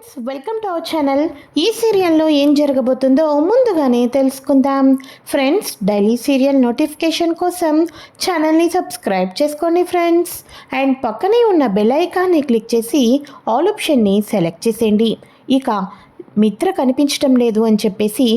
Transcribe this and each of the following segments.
Friends welcome to our channel. ఈ సీరియల్లో ఏం జరగబోతుందో ముందుగానే తెలుసుకుందాం. ఫ్రెండ్స్ డైలీ సీరియల్ నోటిఫికేషన్ కోసం ఛానల్ని సబ్స్క్రైబ్ చేసుకోండి ఫ్రెండ్స్. అండ్ పక్కనే ఉన్న బెల్ ఐకాన్ని క్లిక్ చేసి ఆల్ ఆప్షన్ని సెలెక్ట్ చేసేయండి. ఇక మిత్ర కనిపించడం లేదు అని చెప్పేసి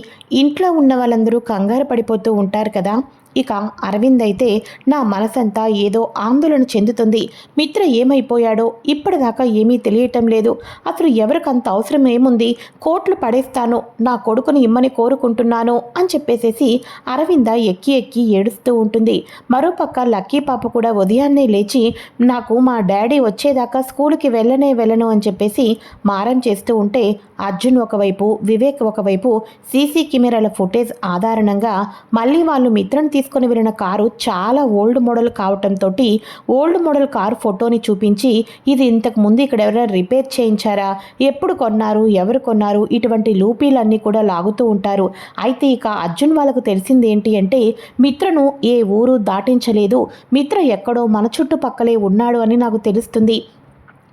ఇంట్లో ఉన్న వాళ్ళందరూ కంగారు పడిపోతూ ఉంటారు కదా. ఇక అరవింద్ అయితే నా మనసంతా ఏదో ఆందోళన చెందుతుంది. మిత్ర ఏమైపోయాడో ఇప్పటిదాకా ఏమీ తెలియటం లేదు. అసలు ఎవరికంత అవసరం ఏముంది? కోట్లు పడేస్తాను నా కొడుకుని ఇమ్మని కోరుకుంటున్నాను అని చెప్పేసేసి అరవింద ఎక్కి ఎక్కి ఏడుస్తూ ఉంటుంది. మరోపక్క లక్కీ పాప కూడా ఉదయాన్నే లేచి నాకు మా డాడీ వచ్చేదాకా స్కూల్కి వెళ్ళనే వెళ్ళను అని చెప్పేసి మారం చేస్తూ ఉంటే అర్జున్ ఒకవైపు వివేక్ ఒకవైపు సీసీ కెమెరాల ఫుటేజ్ ఆధారంగా మళ్ళీ వాళ్ళు మిత్రను తీసుకొని వెళ్ళిన కారు చాలా ఓల్డ్ మోడల్ కావటంతో ఓల్డ్ మోడల్ కారు ఫోటోని చూపించి ఇది ఇంతకు ముందు ఇక్కడ ఎవరైనా రిపేర్ చేయించారా? ఎప్పుడు కొన్నారు? ఎవరు కొన్నారు? ఇటువంటి లూపీలన్నీ కూడా లాగుతూ ఉంటారు. అయితే ఇక అర్జున్ వాళ్ళకు తెలిసింది ఏంటి అంటే మిత్రను ఏ ఊరు దాటించలేదు. మిత్ర ఎక్కడో మన చుట్టుపక్కలే ఉన్నాడు అని నాకు తెలుస్తుంది.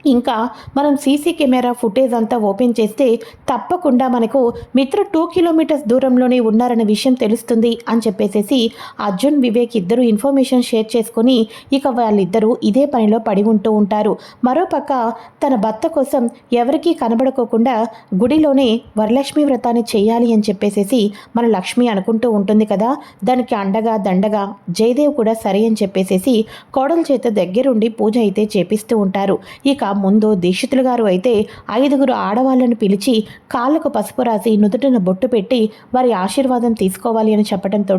ఇంకా మనం సీసీ కెమెరా ఫుటేజ్ అంతా ఓపెన్ చేస్తే తప్పకుండా మనకు మిత్ర టూ కిలోమీటర్స్ దూరంలోనే ఉన్నారన్న విషయం తెలుస్తుంది అని చెప్పేసేసి అర్జున్ వివేక్ ఇద్దరు ఇన్ఫర్మేషన్ షేర్ చేసుకొని ఇక వాళ్ళిద్దరూ ఇదే పనిలో పడి ఉంటూ ఉంటారు. మరోపక్క తన భర్త కోసం ఎవరికీ కనబడుకోకుండా గుడిలోనే వరలక్ష్మి వ్రతాన్ని చేయాలి అని చెప్పేసేసి మన లక్ష్మి అనుకుంటూ ఉంటుంది కదా. దానికి అండగా దండగా జయదేవ్ కూడా సరే అని చెప్పేసేసి కోడల చేత దగ్గరుండి పూజ అయితే చేపిస్తూ ఉంటారు. ఇక ముందు దీక్షితులు గారు అయితే ఐదుగురు ఆడవాళ్ళను పిలిచి కాళ్ళకు పసుపు రాసి నుదుటిన బొట్టు పెట్టి వారి ఆశీర్వాదం తీసుకోవాలి అని చెప్పడంతో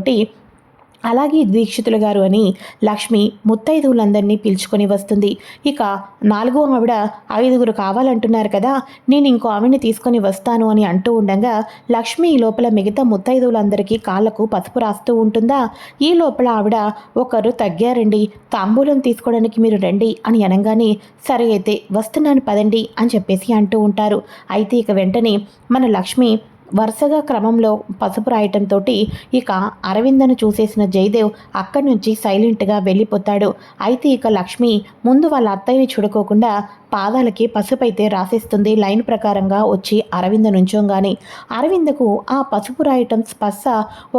అలాగే దీక్షితులు గారు అని లక్ష్మి ముత్తైదువులందరినీ పిలుచుకొని వస్తుంది. ఇక నాలుగో ఆవిడ ఐదుగురు కావాలంటున్నారు కదా నేను ఇంకో ఆవిడని తీసుకొని వస్తాను అని అంటూ ఉండగా లక్ష్మి ఈ లోపల మిగతా ముత్తైదువులందరికీ కాళ్ళకు పసుపు రాస్తూ ఉంటుందా? ఈ లోపల ఆవిడ ఒకరు తగ్గారండి తాంబూలం తీసుకోవడానికి మీరు రండి అని అనగానే సరే అయితే వస్తున్నాను పదండి అని చెప్పేసి అంటూ ఉంటారు. అయితే ఇక వెంటనే మన లక్ష్మి వరుసగా క్రమంలో పసుపు రాయటంతో ఇక అరవిందను చూసేసిన జయదేవ్ అక్కడి నుంచి సైలెంట్గా వెళ్ళిపోతాడు. అయితే ఇక లక్ష్మి ముందు వాళ్ళ అత్తయ్యని చూడుకోకుండా పాదాలకి పసుపు అయితే రాసేస్తుంది. లైన్ ప్రకారంగా వచ్చి అరవింద నుంచోగానే అరవిందకు ఆ పసుపు రాయటం స్పర్శ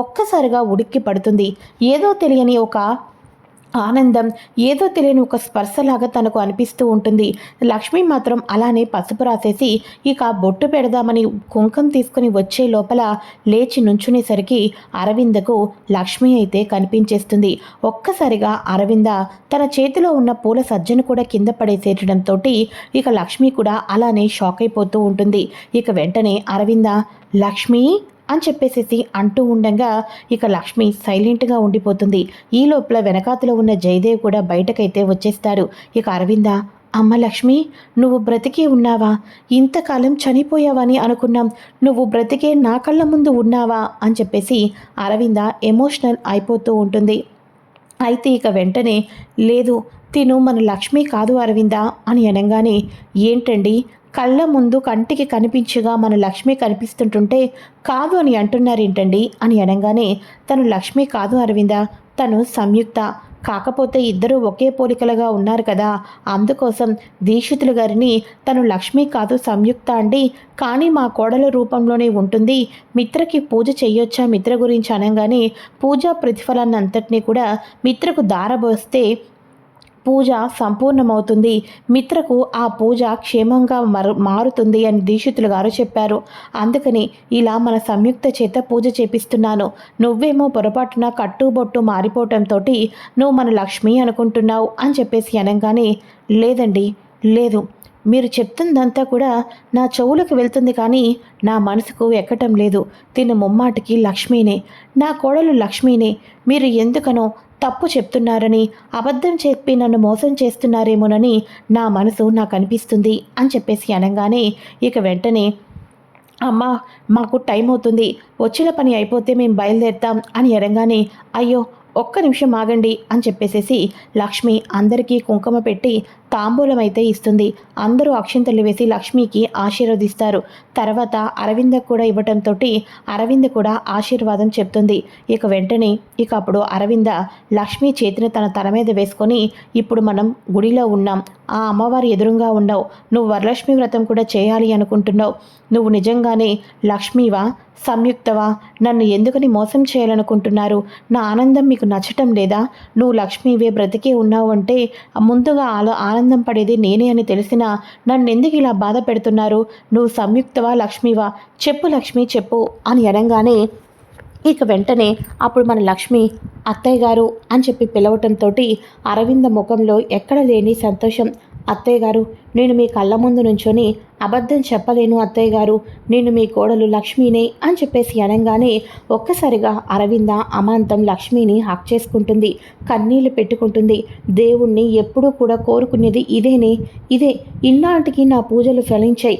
ఒక్కసారిగా ఉడిక్కి పడుతుంది. ఏదో తెలియని ఒక ఆనందం ఏదో తెలియని ఒక స్పర్శలాగా తనకు అనిపిస్తూ ఉంటుంది. లక్ష్మి మాత్రం అలానే పసుపు రాసేసి ఇక బొట్టు పెడదామని కుంకం తీసుకుని వచ్చే లోపల లేచి నుంచునేసరికి అరవిందకు లక్ష్మి అయితే కనిపించేస్తుంది. ఒక్కసారిగా అరవింద తన చేతిలో ఉన్న పూల సజ్జను కూడా కింద పడేసేయడంతో ఇక లక్ష్మి కూడా అలానే షాక్ అయిపోతూ ఉంటుంది. ఇక వెంటనే అరవింద లక్ష్మి అని చెప్పేసేసి అంటూ ఉండగా ఇక లక్ష్మి సైలెంట్గా ఉండిపోతుంది. ఈ లోపల వెనకాతలో ఉన్న జయదేవ్ కూడా బయటకైతే వచ్చేస్తారు ఇక అరవింద అమ్మ లక్ష్మి నువ్వు బ్రతికే ఉన్నావా? ఇంతకాలం చనిపోయావని అనుకున్నాం. నువ్వు బ్రతికే నా కళ్ళ ముందు ఉన్నావా? అని చెప్పేసి అరవింద ఎమోషనల్ అయిపోతూ ఉంటుంది. అయితే ఇక వెంటనే లేదు తిను మన లక్ష్మి కాదు అరవింద అని అనగానే ఏంటండి? కళ్ళ ముందు కంటికి కనిపించగా మన లక్ష్మి కనిపిస్తుంటుంటే కాదు అని అంటున్నారేంటండి? అని అనగానే తను లక్ష్మి కాదు అరవింద? తను సంయుక్త. కాకపోతే ఇద్దరు ఒకే పోలికలుగా ఉన్నారు కదా. అందుకోసం దీక్షితులు గారిని తను లక్ష్మి కాదు సంయుక్త అండి. కానీ మా కోడల రూపంలోనే ఉంటుంది. మిత్రకి పూజ చేయొచ్చా మిత్ర గురించి అనగానే పూజా ప్రతిఫలాన్ని అంతటినీ కూడా మిత్రకు దారబోస్తే పూజ సంపూర్ణమవుతుంది. మిత్రకు ఆ పూజ క్షేమంగా మరు మారుతుంది అని దీక్షితులు గారు చెప్పారు. అందుకని ఇలా మన సంయుక్త చేత పూజ చేపిస్తున్నాను. నువ్వేమో పొరపాటున కట్టుబొట్టు మారిపోవటంతో నువ్వు మన లక్ష్మి అనుకుంటున్నావు అని చెప్పేసి అనగానే లేదండి లేదు. మీరు చెప్తుందంతా కూడా నా చెవులకు వెళ్తుంది కానీ నా మనసుకు ఎక్కటం లేదు. తిన ముమ్మాటికి లక్ష్మీనే. నా కోడలు లక్ష్మీనే. మీరు ఎందుకనో తప్పు చెప్తున్నారని అబద్ధం చెప్పి నన్ను మోసం చేస్తున్నారేమోనని నా మనసు నాకు అనిపిస్తుంది అని చెప్పేసి అనగానే ఇక వెంటనే అమ్మ మాకు టైం అవుతుంది. వచ్చిన పని అయిపోతే మేము బయలుదేరుతాం అని అనగానే అయ్యో ఒక్క నిమిషం ఆగండి అని చెప్పేసేసి లక్ష్మి అందరికీ కుంకుమ పెట్టి తాంబూలం అయితే ఇస్తుంది. అందరూ అక్షింతలు వేసి లక్ష్మికి ఆశీర్వదిస్తారు. తర్వాత అరవింద కూడా ఇవ్వటంతో అరవింద కూడా ఆశీర్వాదం చెప్తుంది. ఇక వెంటనే ఇక అప్పుడు అరవింద లక్ష్మి చేతిని తన తల మీద వేసుకొని ఇప్పుడు మనం గుడిలో ఉన్నాం. ఆ అమ్మవారి ఎదురుగా ఉన్నావు. నువ్వు వరలక్ష్మి వ్రతం కూడా చేయాలి అనుకుంటున్నావు. నువ్వు నిజంగానే లక్ష్మివా? సంయుక్తవా? నన్ను ఎందుకని మోసం చేయాలనుకుంటున్నారు? నా ఆనందం మీకు నచ్చటం లేదా? నువ్వు లక్ష్మివే బ్రతికే ఉన్నావు అంటే ముందుగా ఆలో ఆనందం ఆనందం పడేది నేనే అని తెలిసినా నన్నెందుకు ఇలా బాధ పెడుతున్నారు? నువ్వు సంయుక్తవా లక్ష్మివా? చెప్పు లక్ష్మి చెప్పు అని అనగానే ఇక వెంటనే అప్పుడు మన లక్ష్మి అత్తయ్య గారు అని చెప్పి పిలవటంతో అరవింద ముఖంలో ఎక్కడ లేని సంతోషం అత్తయ్య గారు నేను మీ కళ్ళ ముందు నుంచొని అబద్ధం చెప్పలేను అత్తయ్య గారు. నేను మీ కోడలు లక్ష్మినే అని చెప్పేసి అనగానే ఒక్కసారిగా అరవింద అమాంతం లక్ష్మిని హక్ చేసుకుంటుంది కన్నీళ్ళు పెట్టుకుంటుంది. దేవుణ్ణి ఎప్పుడూ కూడా కోరుకునేది ఇదేనే. ఇదే ఇన్నాటికి నా పూజలు ఫలించాయి.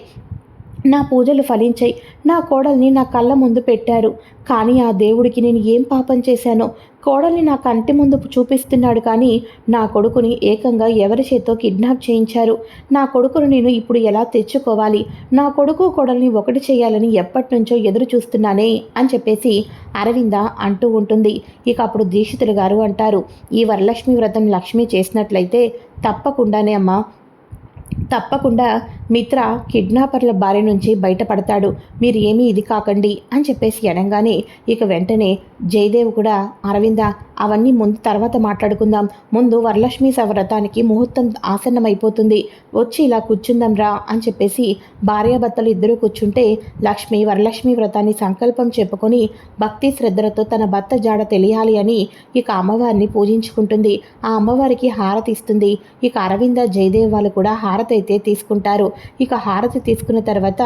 నా పూజలు ఫలించాయి. నా కోడల్ని నా కళ్ళ ముందు పెట్టారు. కానీ ఆ దేవుడికి నేను ఏం పాపం చేశానో? కోడల్ని నా కంటి ముందు చూపిస్తున్నాడు కానీ నా కొడుకుని ఏకంగా ఎవరి చేత్తో కిడ్నాప్ చేయించారు? నా కొడుకును నేను ఇప్పుడు ఎలా తెచ్చుకోవాలి? నా కొడుకు కోడల్ని ఒకటి చేయాలని ఎప్పటి నుంచో ఎదురు చూస్తున్నానే? అని చెప్పేసి అరవింద అంటూ ఉంటుంది. ఇక అప్పుడు దీక్షితులు గారు అంటారు ఈ వరలక్ష్మి వ్రతం లక్ష్మి చేసినట్లయితే తప్పకుండానే అమ్మ తప్పకుండా మిత్ర కిడ్నాపర్ల బారి నుంచి బయటపడతాడు. మీరు ఏమీ ఇది కాకండి అని చెప్పేసి అనగానే ఇక వెంటనే జయదేవ్ కూడా అరవింద అవన్నీ ముందు తర్వాత మాట్లాడుకుందాం. ముందు వరలక్ష్మి వ్రతానికి ముహూర్తం ఆసన్నమైపోతుంది. వచ్చి ఇలా కూర్చుందాం రా అని చెప్పేసి భార్యాభర్తలు ఇద్దరూ కూర్చుంటే లక్ష్మి వరలక్ష్మి వ్రతాన్ని సంకల్పం చెప్పుకొని భక్తి శ్రద్ధలతో తన భర్త జాడ తెలియాలి అని ఇక అమ్మవారిని పూజించుకుంటుంది. ఆ అమ్మవారికి హారతి ఇస్తుంది. ఇక అరవింద జయదేవ్ వాళ్ళు కూడా హారతి అయితే తీసుకుంటారు. ఇక హారతి తీసుకున్న తర్వాత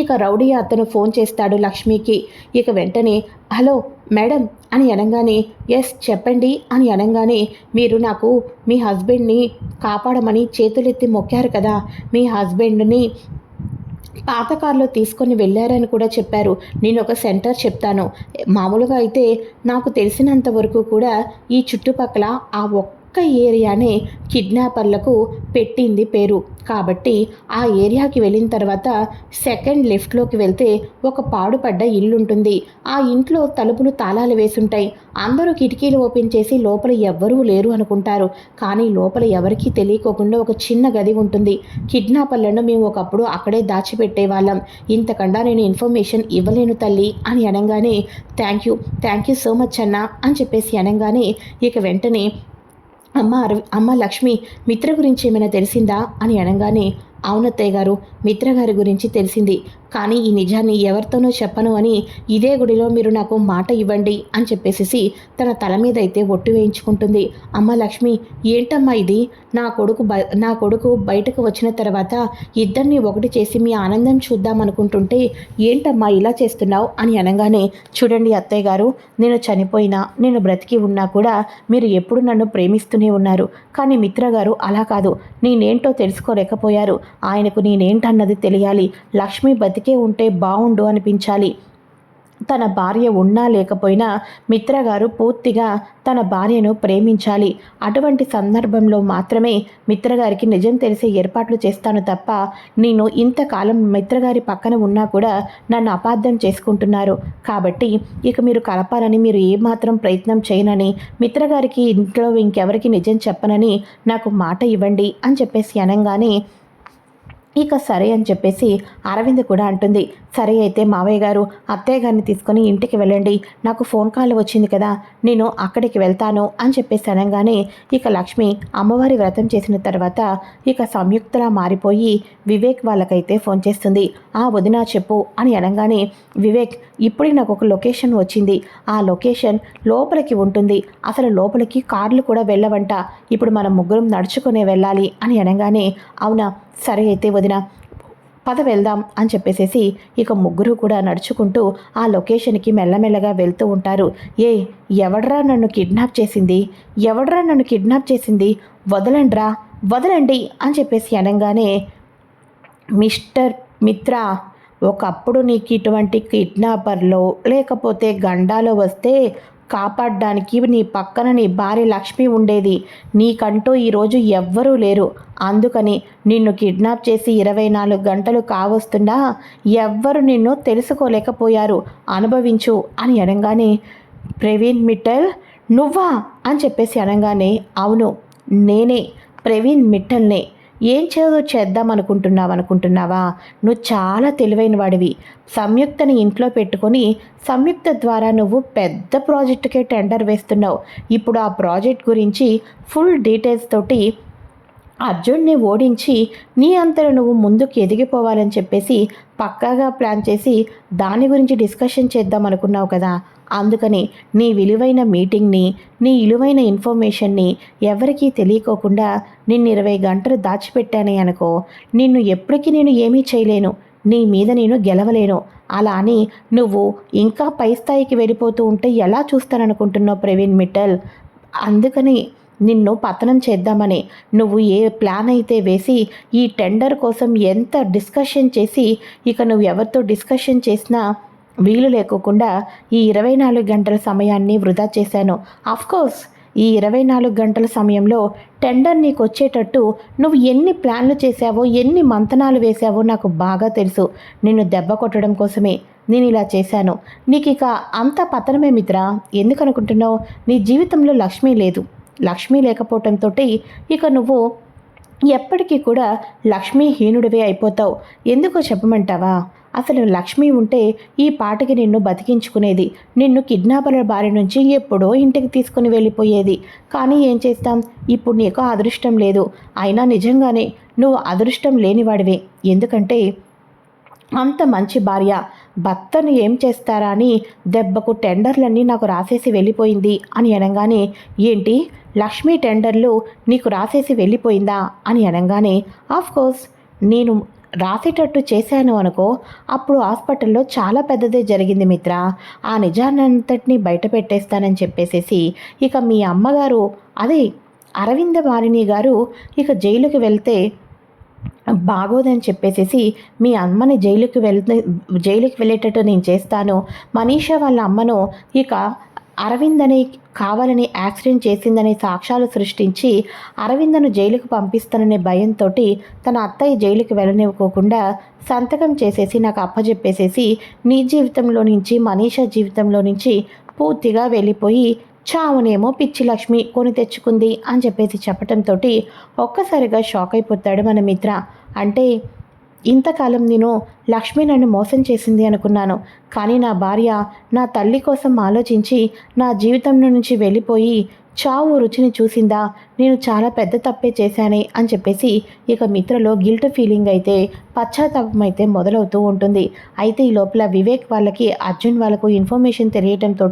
ఇక రౌడీ అతను ఫోన్ చేస్తాడు లక్ష్మికి. ఇక వెంటనే హలో మేడం అని అనగానే ఎస్ చెప్పండి అని అనగానే మీరు నాకు మీ హస్బెండ్ని కాపాడమని చేతులెత్తి మొక్కారు కదా. మీ హస్బెండ్ని పాత కార్లో తీసుకొని వెళ్ళారని కూడా చెప్పారు. నేను ఒక సెంటర్ చెప్తాను. మామూలుగా అయితే నాకు తెలిసినంత వరకు కూడా ఈ చుట్టుపక్కల ఆ ఒక్క ఒక్క ఏరియానే కిడ్నాపర్లకు పెట్టింది పేరు. కాబట్టి ఆ ఏరియాకి వెళ్ళిన తర్వాత సెకండ్ లెఫ్ట్లోకి వెళ్తే ఒక పాడుపడ్డ ఇల్లు ఉంటుంది ఆ ఇంట్లో తలుపులు తాళాలు వేసుంటాయి. అందరూ కిటికీలు ఓపెన్ చేసి లోపల ఎవ్వరూ లేరు అనుకుంటారు. కానీ లోపల ఎవరికీ తెలియకోకుండా ఒక చిన్న గది ఉంటుంది. కిడ్నాపర్లను మేము ఒకప్పుడు అక్కడే దాచిపెట్టేవాళ్ళం. ఇంతకన్నా నేను ఇన్ఫర్మేషన్ ఇవ్వలేను తల్లి అని అనగానే thank you thank you so much అన్న అని చెప్పేసి అనగానే ఇక వెంటనే అమ్మ అమ్మ లక్ష్మి మిత్ర గురించి ఏమైనా తెలిసిందా? అని అనగానే అవునత్తయ్య గారు మిత్రగారి గురించి తెలిసింది. కానీ ఈ నిజాన్ని ఎవరితోనూ చెప్పను అని ఇదే గుడిలో మీరు నాకు మాట ఇవ్వండి అని చెప్పేసి తన తల మీద అయితే ఒట్టు వేయించుకుంటుంది. అమ్మ లక్ష్మి ఏంటమ్మా ఇది? నా కొడుకు బ నా కొడుకు బయటకు వచ్చిన తర్వాత ఇద్దరిని ఒకటి చేసి మీ ఆనందం చూద్దాం అనుకుంటుంటే ఏంటమ్మా ఇలా చేస్తున్నావు అని అనగానే చూడండి అత్తయ్య గారు నేను చనిపోయినా నేను బ్రతికి ఉన్నా కూడా మీరు ఎప్పుడు నన్ను ప్రేమిస్తూనే ఉన్నారు. కానీ మిత్రగారు అలా కాదు. నేనేంటో తెలుసుకోలేకపోయారు. ఆయనకు నేనేంటన్నది తెలియాలి. లక్ష్మి బతికే ఉంటే బాగుండు అనిపించాలి. తన భార్య ఉన్నా లేకపోయినా మిత్రగారు పూర్తిగా తన భార్యను ప్రేమించాలి. అటువంటి సందర్భంలో మాత్రమే మిత్రగారికి నిజం తెలిసే ఏర్పాట్లు చేస్తాను తప్ప నేను ఇంతకాలం మిత్రగారి పక్కన ఉన్నా కూడా నన్ను అపార్థం చేసుకుంటున్నారు. కాబట్టి ఇక మీరు కలపాలని మీరు ఏమాత్రం ప్రయత్నం చేయనని మిత్రగారికి ఇంట్లో ఇంకెవరికి నిజం చెప్పనని నాకు మాట ఇవ్వండి అని చెప్పేసి అనగానే ఇక సరే అని చెప్పేసి అరవింద్ కూడా అంటుంది. సరే అయితే మావయ్య గారు అత్తయ్య గారిని తీసుకొని ఇంటికి వెళ్ళండి. నాకు ఫోన్ కాల్ వచ్చింది కదా నేను అక్కడికి వెళ్తాను అని చెప్పేసి అనగానే ఇక లక్ష్మి అమ్మవారి వ్రతం చేసిన తర్వాత ఇక సంయుక్తలా మారిపోయి వివేక్ వాళ్ళకైతే ఫోన్ చేస్తుంది. ఆ వదినా చెప్పు అని అనగానే వివేక్ ఇప్పుడే నాకు ఒక లొకేషన్ వచ్చింది. ఆ లొకేషన్ లోపలికి ఉంటుంది. అసలు లోపలికి కార్లు కూడా వెళ్ళవంట. ఇప్పుడు మనం ముగ్గురం నడుచుకునే వెళ్ళాలి అని అనగానే అవునా? సరే అయితే వదిన పద వెళ్దాం అని చెప్పేసేసి ఇక ముగ్గురు కూడా నడుచుకుంటూ ఆ లొకేషన్కి మెల్లమెల్లగా వెళ్తూ ఉంటారు. ఏ ఎవడ్రా నన్ను కిడ్నాప్ చేసింది? ఎవడ్రా నన్ను కిడ్నాప్ చేసింది? వదలండ్రా వదలండి అని చెప్పేసి అనగానే మిస్టర్ మిత్ర ఒకప్పుడు నీకు ఇటువంటి కిడ్నాపర్లో లేకపోతే గండాలో వస్తే కాపాడడానికి నీ పక్కన నీ భార్య లక్ష్మి ఉండేది. నీకంటూ ఈరోజు ఎవ్వరూ లేరు. అందుకని నిన్ను కిడ్నాప్ చేసి ఇరవై నాలుగు గంటలు కావస్తుండా ఎవ్వరు నిన్ను తెలుసుకోలేకపోయారు. అనుభవించు అని అనగానే ప్రవీణ్ మిట్టల్ నువ్వా? అని చెప్పేసి అనగానే అవును నేనే ప్రవీణ్ మిట్టల్నే. ఏం చదువు చేద్దాం అనుకుంటున్నావు అనుకుంటున్నావా? నువ్వు చాలా తెలివైన వాడివి. సంయుక్తని ఇంట్లో పెట్టుకొని సంయుక్త ద్వారా నువ్వు పెద్ద ప్రాజెక్టుకే టెండర్ వేస్తున్నావు. ఇప్పుడు ఆ ప్రాజెక్ట్ గురించి ఫుల్ డీటెయిల్స్ తోటి అర్జున్ని ఓడించి నీ అంతలో నువ్వు ముందుకు ఎదిగిపోవాలని చెప్పేసి పక్కాగా ప్లాన్ చేసి దాని గురించి డిస్కషన్ చేద్దాం అనుకున్నావు కదా. అందుకని నీ విలువైన మీటింగ్ని నీ విలువైన ఇన్ఫర్మేషన్ని ఎవరికీ తెలియకోకుండా నిన్ను ఇరవై గంటలు దాచిపెట్టానే అనుకో. నిన్ను ఎప్పటికీ నేను ఏమీ చేయలేను. నీ మీద నేను గెలవలేను. అలా అని నువ్వు ఇంకా పై స్థాయికి వెళ్ళిపోతూ ఉంటే ఎలా చూస్తాననుకుంటున్నావు ప్రవీణ్ మిట్టల్? అందుకని నిన్ను పతనం చేద్దామని నువ్వు ఏ ప్లాన్ అయితే వేసి ఈ టెండర్ కోసం ఎంత డిస్కషన్ చేసి ఇక నువ్వు ఎవరితో డిస్కషన్ చేసినా వీలు లేకోకుండా ఈ ఇరవై నాలుగు గంటల సమయాన్ని వృధా చేశాను. కోర్స్ ఈ ఇరవై నాలుగు గంటల సమయంలో టెండర్ నీకు వచ్చేటట్టు నువ్వు ఎన్ని ప్లాన్లు చేశావో ఎన్ని మంతనాలు వేశావో నాకు బాగా తెలుసు. నిన్ను దెబ్బ కొట్టడం కోసమే నేను ఇలా చేశాను. నీకు ఇక అంత పతనమే మిత్ర? ఎందుకనుకుంటున్నావు? నీ జీవితంలో లక్ష్మి లేదు. లక్ష్మి లేకపోవటంతో ఇక నువ్వు ఎప్పటికీ కూడా లక్ష్మీహీనుడివే అయిపోతావు. ఎందుకో చెప్పమంటావా? అసలు లక్ష్మి ఉంటే ఈ పాటకి నిన్ను బతికించుకునేది. నిన్ను కిడ్నాపర్ల బారి నుంచి ఎప్పుడో ఇంటికి తీసుకుని వెళ్ళిపోయేది. కానీ ఏం చేస్తాం? ఇప్పుడు నీకు అదృష్టం లేదు. అయినా నిజంగానే నువ్వు అదృష్టం లేనివాడివే. ఎందుకంటే అంత మంచి భార్య. భర్తను ఏం చేస్తారా అని దెబ్బకు టెండర్లన్నీ నాకు రాసేసి వెళ్ళిపోయింది అని అనగానే ఏంటి? లక్ష్మీ టెండర్లు నీకు రాసేసి వెళ్ళిపోయిందా అని అనగానే కోర్స్ నేను రాసేటట్టు చేశాను అనుకో అప్పుడు హాస్పిటల్లో చాలా పెద్దదే జరిగింది మిత్ర. ఆ నిజాన్నంతటిని బయట పెట్టేస్తానని చెప్పేసేసి ఇక మీ అమ్మగారు అదే అరవింద వారిని గారు ఇక జైలుకి వెళ్తే బాగోదని చెప్పేసేసి మీ అమ్మని జైలుకి వెళ్తే జైలుకి వెళ్ళేటట్టు నేను చేస్తాను. మనీషా వాళ్ళ అమ్మను ఇక అరవింద్ అని కావాలని యాక్సిడెంట్ చేసిందనే సాక్ష్యాలు సృష్టించి అరవిందను జైలుకు పంపిస్తాననే భయంతో తన అత్తయ్య జైలుకి వెళ్ళనివ్వకోకుండా సంతకం చేసేసి నాకు అప్పజెప్పేసేసి నీ జీవితంలో నుంచి మనీషా జీవితంలో నుంచి పూర్తిగా వెళ్ళిపోయి చావునేమో పిచ్చి లక్ష్మి కొని తెచ్చుకుంది అని చెప్పేసి చెప్పడంతో ఒక్కసారిగా షాక్ అయిపోతాడు మన మిత్ర. అంటే ఇంతకాలం నేను లక్ష్మి నన్ను మోసం చేసింది అనుకున్నాను. కానీ నా భార్య నా తల్లి కోసం ఆలోచించి నా జీవితం నుంచి వెళ్ళిపోయి చావు రుచిని చూసిందా? నేను చాలా పెద్ద తప్పే చేశానే అని చెప్పేసి ఇక మిత్రలో గిల్ట్ ఫీలింగ్ అయితే పశ్చాత్తాపం అయితే మొదలవుతూ ఉంటుంది. అయితే ఈ లోపల వివేక్ వాళ్ళకి అర్జున్ వాళ్ళకు ఇన్ఫర్మేషన్ తెలియటంతో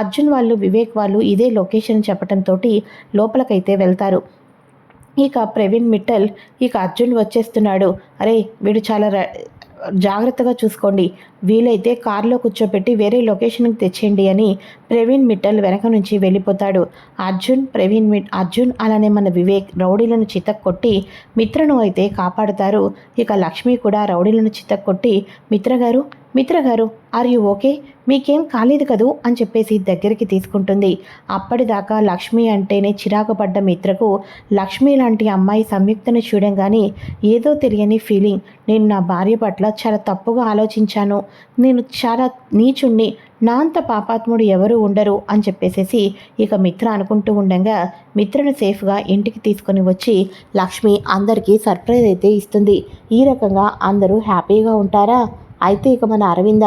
అర్జున్ వాళ్ళు వివేక్ వాళ్ళు ఇదే లొకేషన్ చెప్పడంతో లోపలికైతే వెళ్తారు. ఇక ప్రవీణ్ మిట్టల్ ఇక అర్జున్ వచ్చేస్తున్నాడు. అరే వీడు చాలా జాగ్రత్తగా చూసుకోండి. వీలైతే కారులో కూర్చోపెట్టి వేరే లొకేషన్కి తెచ్చేయండి అని ప్రవీణ్ మిట్టల్ వెనక నుంచి వెళ్ళిపోతాడు. అర్జున్ ప్రవీణ్ మిట్ అర్జున్ అలానే మన వివేక్ రౌడీలను చితక్కొట్టి మిత్రను అయితే కాపాడుతారు. ఇక లక్ష్మి కూడా రౌడీలను చితక్కొట్టి మిత్రగారు మిత్రగారు ఆర్ యు ఓకే? మీకేం కాలేదు కదూ? అని చెప్పేసి దగ్గరికి తీసుకుంటుంది. అప్పటిదాకా లక్ష్మి అంటేనే చిరాకు పడ్డ మిత్రకు లక్ష్మి లాంటి అమ్మాయి సంయుక్తను చూడంగానే ఏదో తెలియని ఫీలింగ్. నేను నా భార్య పట్ల చాలా తప్పుగా ఆలోచించాను. నేను చాలా నీచుణ్ణి. నా అంత పాపాత్ముడు ఎవరు ఉండరు అని చెప్పేసేసి ఇక మిత్ర అనుకుంటూ ఉండగా మిత్రను సేఫ్గా ఇంటికి తీసుకొని వచ్చి లక్ష్మి అందరికీ సర్ప్రైజ్ అయితే ఇస్తుంది. ఈ రకంగా అందరూ హ్యాపీగా ఉంటారా? అయితే ఇక మన అరవింద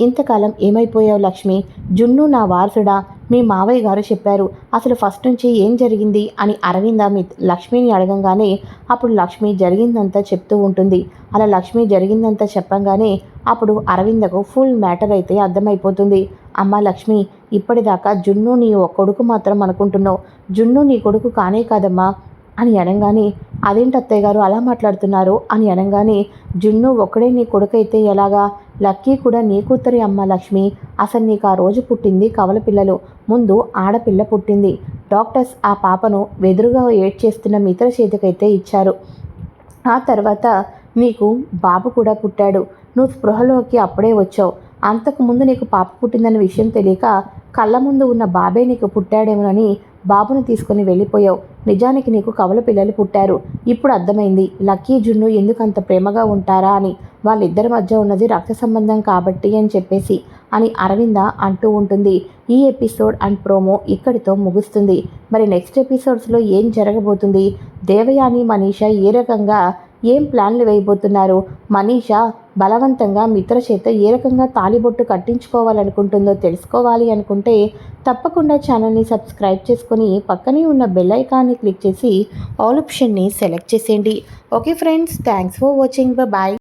ఇంతకాలం ఏమైపోయావు లక్ష్మి? జున్ను నా వారసుడా? మీ మావయ్య గారు చెప్పారు. అసలు ఫస్ట్ నుంచి ఏం జరిగింది? అని అరవింద మీ లక్ష్మిని అడగంగానే అప్పుడు లక్ష్మి జరిగిందంతా చెప్తూ ఉంటుంది. అలా లక్ష్మి జరిగిందంతా చెప్పంగానే అప్పుడు అరవిందకు ఫుల్ మ్యాటర్ అయితే అర్థమైపోతుంది. అమ్మ లక్ష్మి ఇప్పటిదాకా జున్ను నీ కొడుకు మాత్రం అనుకుంటున్నావు. జున్ను నీ కొడుకు కానే కాదమ్మా. అని అనగానే అదేంటి అత్తయ్య గారు అలా మాట్లాడుతున్నారు? అని అనగానే జున్ను ఒక్కడే నీ కొడుకైతే ఎలాగా? లక్కీ కూడా నీ కూతురి అమ్మ లక్ష్మి. అసలు నీకు ఆ రోజు పుట్టింది కవల పిల్లలు. ముందు ఆడపిల్ల పుట్టింది. డాక్టర్స్ ఆ పాపను వెదురుగా ఏడ్చేస్తున్న మిత్ర చేతికైతే ఇచ్చారు. ఆ తర్వాత నీకు బాబు కూడా పుట్టాడు. నువ్వు స్పృహలోకి అప్పుడే వచ్చావు. అంతకుముందు నీకు పాప పుట్టిందన్న విషయం తెలియక కళ్ళ ముందు ఉన్న బాబే నీకు పుట్టాడేమోనని బాబును తీసుకుని వెళ్ళిపోయావు. నిజానికి నీకు కవల పిల్లలు పుట్టారు. ఇప్పుడు అర్థమైంది. లక్కీ జున్ను ఎందుకంత ప్రేమగా ఉంటారా అని. వాళ్ళిద్దరి మధ్య ఉన్నది రక్త సంబంధం కాబట్టి అని చెప్పేసి అని అరవింద అంటూ ఉంటుంది. ఈ ఎపిసోడ్ అండ్ ప్రోమో ఇక్కడితో ముగుస్తుంది. మరి నెక్స్ట్ ఎపిసోడ్స్లో ఏం జరగబోతుంది? దేవయాని మనీషా ఏ రకంగా ఏం ప్లాన్లు వేయబోతున్నారు? మనీషా బలవంతంగా మిత్ర చేత ఏ రకంగా తాలిబొట్టు కట్టించుకోవాలనుకుంటుందో తెలుసుకోవాలి అనుకుంటే తప్పకుండా ఛానల్ని సబ్స్క్రైబ్ చేసుకుని పక్కనే ఉన్న బెల్ ఐకాన్ని క్లిక్ చేసి ఆల్ ఆప్షన్ని సెలెక్ట్ చేసేయండి. Okay friends thanks for watching. Bye